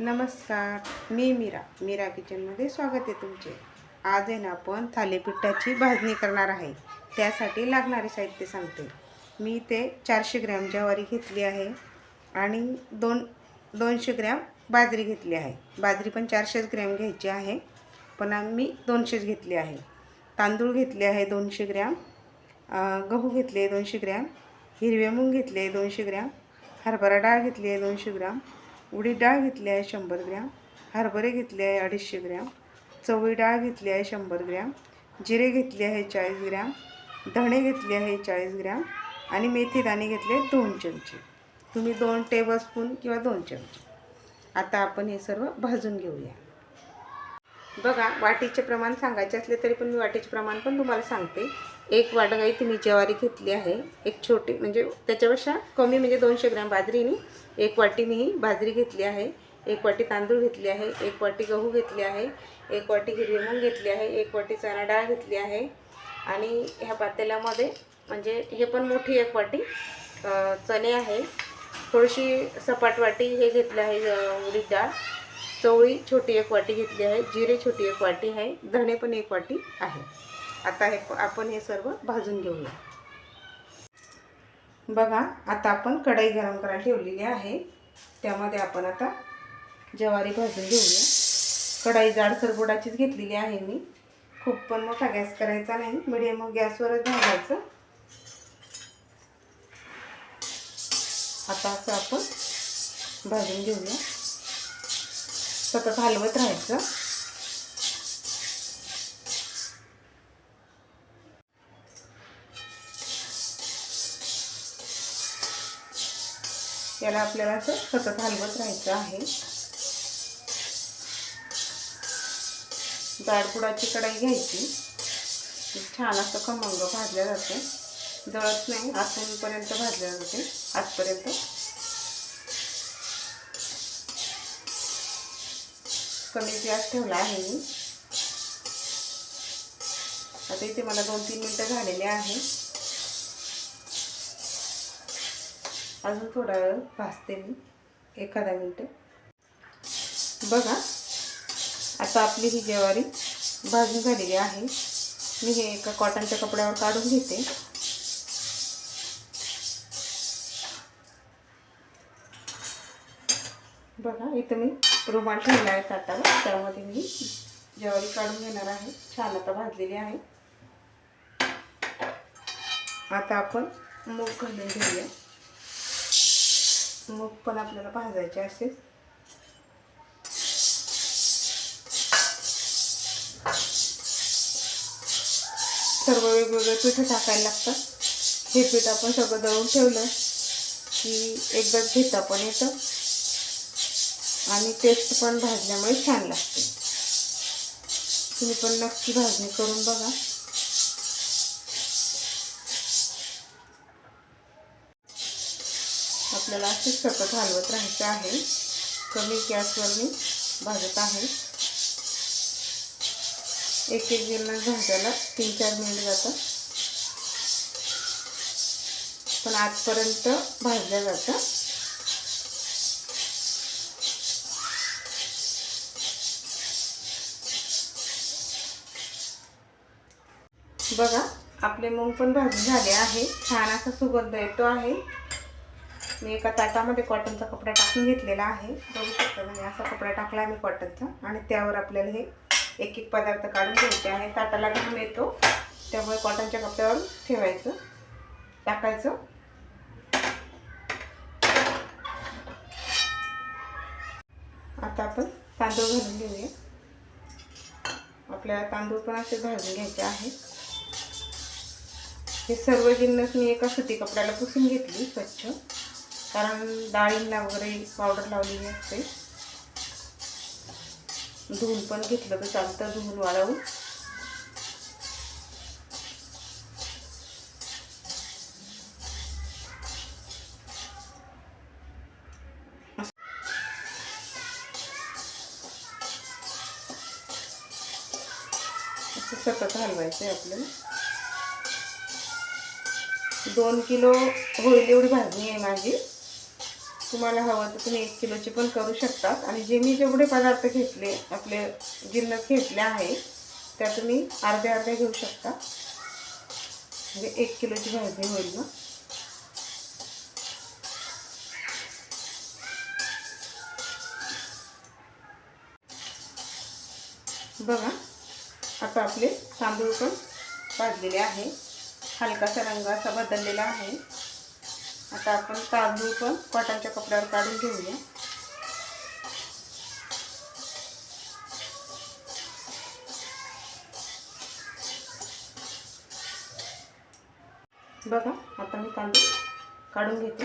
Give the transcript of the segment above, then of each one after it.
नमस्कार मी मीरा. मीरा किचनमध्ये स्वागत आहे तुमचे. आज आहे ना आपण थालीपीठाची भाजणी करणार आहे. त्यासाठी लागणारे साहित्य सांगते. मी ते चारशे ग्रॅम ज्वारी घेतली आहे आणि दोन दोनशे ग्रॅम बाजरी घेतली आहे. बाजरी पण चारशेच ग्रॅम घ्यायची आहे पण मी दोनशेच घेतली आहे. तांदूळ घेतले आहे दोनशे ग्रॅम गहू घेतले दोनशे ग्रॅम हिरवे मूग घेतले दोनशे ग्रॅम हरभरा डाळ घेतली आहे दोनशे ग्रॅम उडीद डाळ घेतली आहे शंभर ग्रॅम हरभरे घेतले आहे अडीचशे ग्रॅम चवळी डाळ घेतली आहे शंभर ग्रॅम जिरे घेतले आहे चाळीस ग्रॅम धणे घेतले आहे चाळीस ग्रॅम आणि मेथी दाणे घेतले दोन चमचे. तुम्ही दोन टेबलस्पून किंवा दोन चमचे. आता आपण हे सर्व भाजून घेऊया. बघा वाटीचे प्रमाण सांगायचे असले तरी पण मी वाटीचे प्रमाण पण तुम्हाला सांगते. एक वाटगाईत मी ज्वारी घेतली आहे. एक छोटी म्हणजे त्याच्यापेक्षा कमी म्हणजे दोनशे ग्रॅम बाजरीनी एक वाटी मी ही बाजरी घेतली आहे. एक वाटी तांदूळ घेतली आहे. एक वाटी गहू घेतली आहे. एक वाटी हिरवी मूग घेतली आहे. एक वाटी चणा डाळ घेतली आहे. आणि ह्या पातेल्यामध्ये म्हणजे हे पण मोठी एक वाटी चणे आहे. थोडीशी सपाट वाटी हे घेतलं आहे उडीद डाळ. चवळी छोटी एक वाटी घेतली आहे. जिरे छोटी एक वाटी आहे. धणे पण एक वाटी आहे. आता हे आपण हे सर्व भाजून घेऊया. बघा आता आपण कढई गरम करायला ठेवलेली आहे. त्यामध्ये आपण आता ज्वारी भाजून घेऊया. कढाई जाडसर बुडाचीच घेतलेली आहे मी. खूप पण मोठा गॅस करायचा नाही. मिडियम गॅसवरच भाजायचं. आता असं आपण भाजून घेऊया. सतत हलवत राहायचं. याला आपल्याला असं सतत हलवत राहायचं आहे. जाडपुडाची कढाई घ्यायची. छान असं खमंग भाजल्या जाते. जळत नाही आतूनपर्यंत भाजल्या जाते. आजपर्यंत कमी गॅस ठेवला आहे मी. आता इथे मला दोन तीन मिनटं झालेले आहे. अजून थोडा वेळ भाजते मी एखादा मिनटं. बघा आता आपली ही ज्वारी भाजून झालेली आहे. मी हे एका कॉटनच्या कपड्यावर काढून घेते. बघा इथं मी रुमाल ठेवला आहे ताटावर त्यामध्ये मी ज्वारी काढून घेणार आहे. छान आता भाजलेली आहे. आता आपण मूग घालून घेऊया. मूग पण आपल्याला भाजायचे असेल सर्व वेगवेगळे पिठं टाकायला लागतात. हे पीठ आपण सगळं दळून ठेवलं की एकदाच घेता पण येतं. आणि टेस्ट पण भाजल्यामुळे छान लागते. तुम्ही पण नक्की भाजणी करून बघा. आपल्याला असेच सतत हलवत राहायचं आहे. कमी गॅसवर मी भाजत आहे. एक एक गिरणं भाजायला तीन चार मिनिट जातात. पण आजपर्यंत भाजल्या जातं बघा आपले मूंग पण भाजी झाले आहे. छान असा सुगंध येतो आहे. मी एका ताटामध्ये कॉटनचा कपडा टाकून घेतलेला आहे. बघू शकता म्हणजे असा कपडा टाकला आहे मी कॉटनचा आणि त्यावर आपल्याला हे एक एक पदार्थ काढून घ्यायचे आहे. ताटाला घाम येतो. त्यामुळे कॉटनच्या कपड्यावर ठेवायचं. टाकायचं. आता आपण तांदूळ घालून घेऊया. आपल्याला तांदूळ पण असे भाजून घ्यायचे आहे हे सर्व जिन्नस मी एका सुती कपड्याला पुसून घेतली स्वच्छ. कारण डाळींना वगैरे पावडर लावलेली असते. धुवून पण घेतलं तर चालतं धुवून वाळवून. असं सतत हलवायचं आहे आपल्याला. दोन किलो होईल एवढी भाजणी आहे माझी. तुम्हाला हवं तर तुम्ही एक किलोची पण करू शकतात. आणि जे मी जेवढे पदार्थ घेतले आपले जिन्नस घेतले आहे त्या तुम्ही अर्ध्या अर्ध्या घेऊ शकता. म्हणजे एक किलोची भाजी होईल ना. बघा आता आपले तांदूळ पण भाजलेले आहे. हलकासा रंग असा बदललेला आहे. आता आपण तांदूळ पण कॉटनच्या कपड्यावर काढून घेऊया. बघा आता मी तांदूळ काढून घेते.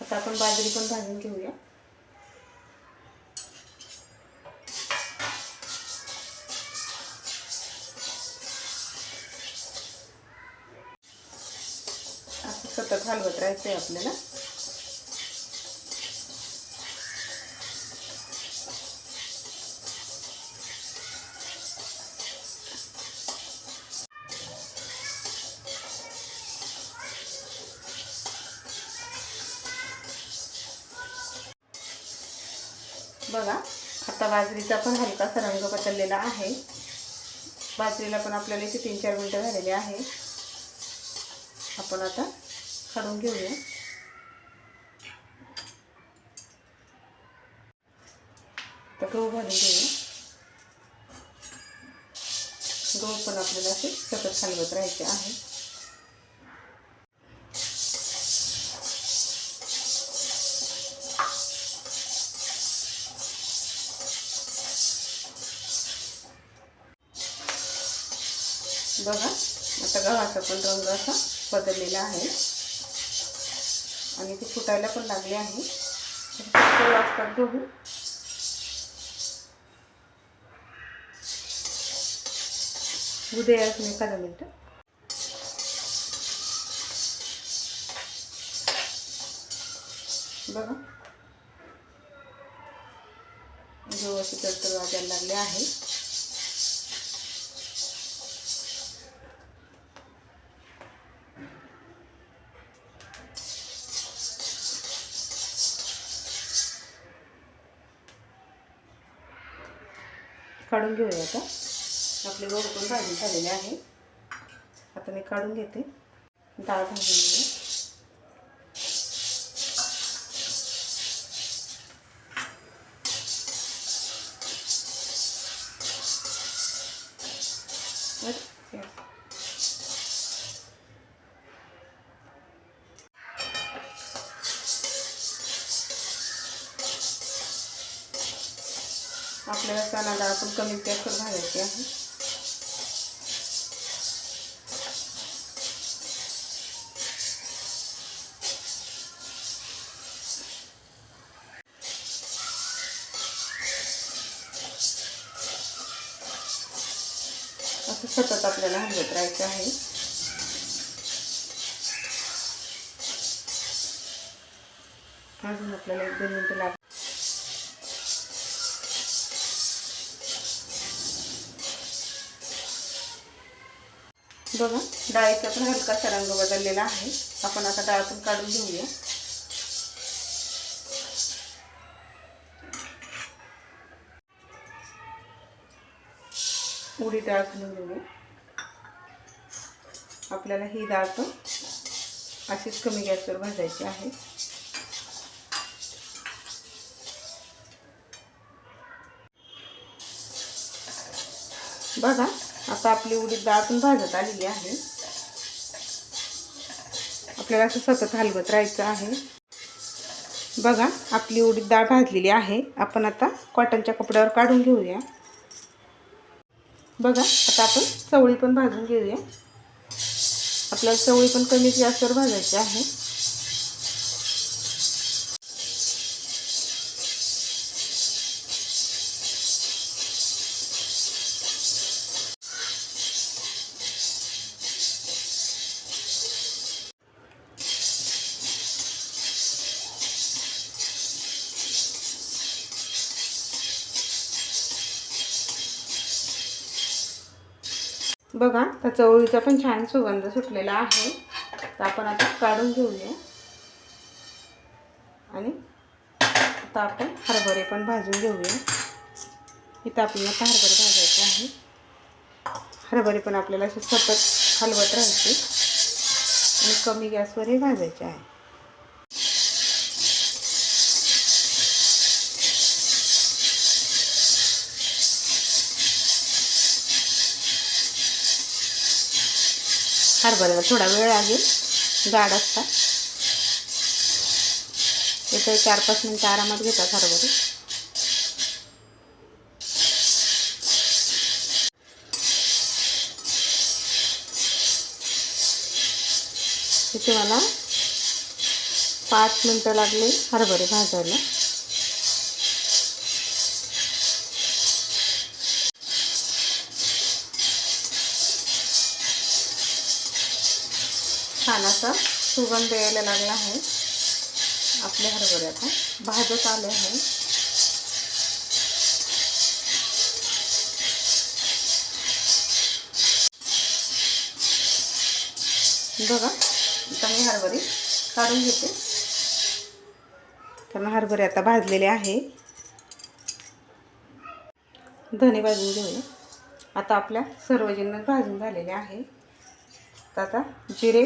आता आपण बाजरी पण भाजून घेऊया. सतत आहे आपल्याला. बघा आता बाजरीचा पण हलकासा रंग बदललेला आहे. बाजरीला पण आपल्याला इथे तीन चार मिनटं झालेले आहे. आपण आता घेऊया तर गहू घालून गहू पण आपल्याला असे सतत हलवत राहायचे आहे बघा आता गव्हाचा पण रंग असा बदललेला आहे आणि ते फुटायला पण लागले आहे. वाजतात घेऊ उद्या अजून एखादा मिनटं. बघा. गहू असे तर वाजायला लागले आहे. काढून घेऊया आता. आपले गहू पण भाजून झालेले आहे आता मी काढून घेते. डाळ भाजून घेऊया आपल्याला चणा डाळ पण कमी गॅसवर घालायचे आहे. असं सतत आपल्याला हलवत राहायचं आहे. अजून आपल्याला एक दोन मिनटं लाग बघा डाळीचा पण हलकासा रंग बदललेला आहे. आपण आता डाळ पण काढून घेऊया. उडी डाळ घालून घेऊया. आपल्याला ही डाळ पण अशीच कमी गॅसवर भाजायची आहे. बघा आता आपली उडीद डाळ पण भाजत आलेली आहे. आपल्याला असं सतत हलवत राहायचं आहे. बघा आपली उडीद डाळ भाजलेली आहे. आपण आता कॉटनच्या कपड्यावर काढून घेऊया. बघा आता आपण चवळी पण भाजून घेऊया. आपल्याला चवळी पण कमी गॅसवर भाजायची आहे. बघा त्या चवळीचा पण छान सुगंध सुटलेला आहे. तर आपण आता काढून घेऊया. आणि आता आपण हरभरे पण भाजून घेऊया. इथं आपल्याला आता हरभरे भाजायचे आहे. हरभरे पण आपल्याला असे सतत हलवत राहायचे. आणि कमी गॅसवरही भाजायचे आहे. हरभऱ्याला थोडा वेळ लागेल गाड असतात इथे चार पाच मिनटं आरामात घेतात हरभरे. इथे मला पाच मिनटं लागले हरभरे भाजायला. सुगंध यायला लागला आहे. आपले हरभरे आता भाजत आले आहे. बघा आता मी हरभरे काढून घेते. कारण हरभरे आता भाजलेले आहे. धने भाजून घेऊया. आता आपल्या सर्वजण भाजून झालेले आहे. तर आता जिरे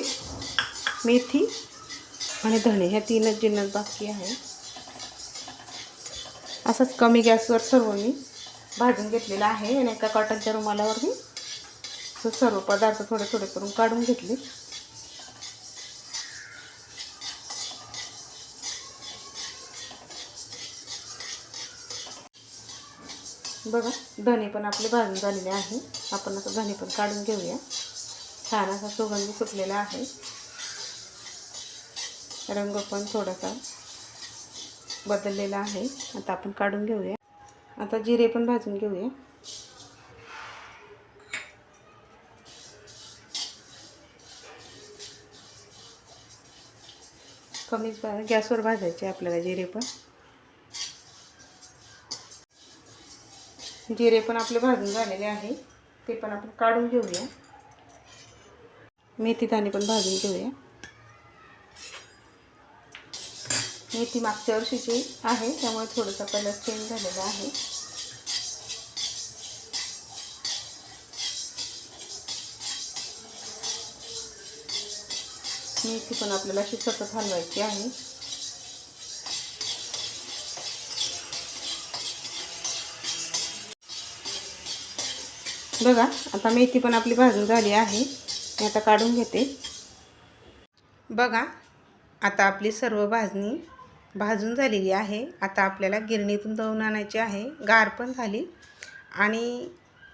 मेथी आणि धणे ह्या तीनच जिन्नस बाकी आहे. असंच कमी गॅसवर सर्व मी भाजून घेतलेलं आहे आणि एका कॉटनच्या रुमालावर मी सर्व पदार्थ थोडे थोडे करून काढून घेतले. बघा धणे पण आपले भाजून झालेले आहे. आपण आता धणे पण काढून घेऊया. छान असा सुगंध सुटलेला आहे. रंग पण थोडासा बदललेला आहे. आता आपण काढून घेऊया. आता जिरे पण भाजून घेऊया. कमीच गॅसवर भाजायचे आपल्याला जिरे पण. जिरे पण आपले भाजून झालेले आहे. ते पण आपण काढून घेऊया. मेथी दाणे पण भाजून घेऊया. मेथी मागच्या वर्षीची आहे त्यामुळे थोडंसं कलर चेंज झालेला आहे. मेथी पण आपल्याला अशी सतत हलवायची आहे. बघा आता मेथी पण आपली भाजून झाली आहे. मी आता काढून घेते. बघा आता आपली सर्व भाजणी भाजून झालेली आहे. आता आपल्याला गिरणीतून दळून आणायची आहे. गार पण झाली. आणि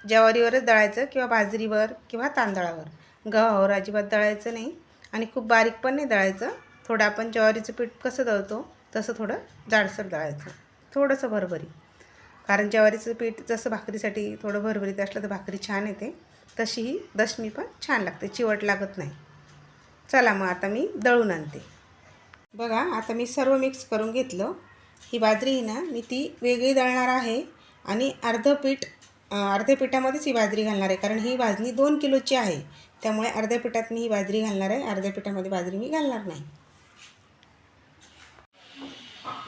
ज्वारीवरच दळायचं किंवा बाजरीवर किंवा तांदळावर. गव्हावर अजिबात दळायचं नाही. आणि खूप बारीक पण नाही दळायचं. थोडं आपण ज्वारीचं पीठ कसं दळतो तसं थोडं जाडसर दळायचं. थोडंसं भरभरी. कारण ज्वारीचं पीठ जसं भाकरीसाठी थोडं भरभरीत असलं तर भाकरी छान येते. तशी ही दशमी पण छान लागते. चिवट लागत नाही. चला मग आता मी दळून आणते. बघा आता मी सर्व मिक्स करून घेतलं. ही बाजरी ही ना मी ती वेगळी दळणार आहे आणि अर्धं पीठ अर्ध्या पिठामध्येच ही बाजरी घालणार आहे. कारण ही भाजणी दोन किलोची आहे. त्यामुळे अर्ध्या पिठात मी ही बाजरी घालणार आहे. अर्ध्या पिठामध्ये बाजरी मी घालणार नाही.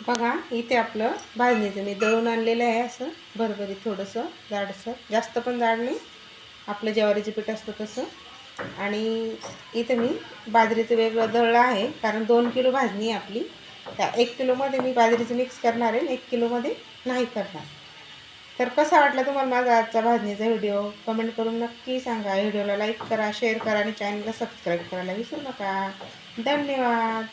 बघा इथे आपलं भाजणीचं मी दळून आणलेलं आहे असं. भरभरीत थोडंसं जाडसं. जास्त पण जाड नाही. आपलं ज्वारीचं पीठ असतं तसं. आणि इथं मी बाजरीचं वेगळं दळलं आहे कारण दोन किलो भाजणी आहे आपली. त्या एक किलोमध्ये मी बाजरीचं मिक्स करणार आहे एक किलोमध्ये नाही करणार. तर कसा वाटला तुम्हाला माझा आजचा भाजणीचा व्हिडिओ? कमेंट करून नक्की सांगा. व्हिडिओला लाईक करा शेअर करा आणि चॅनलला सबस्क्राईब करायला विसरू नका. धन्यवाद.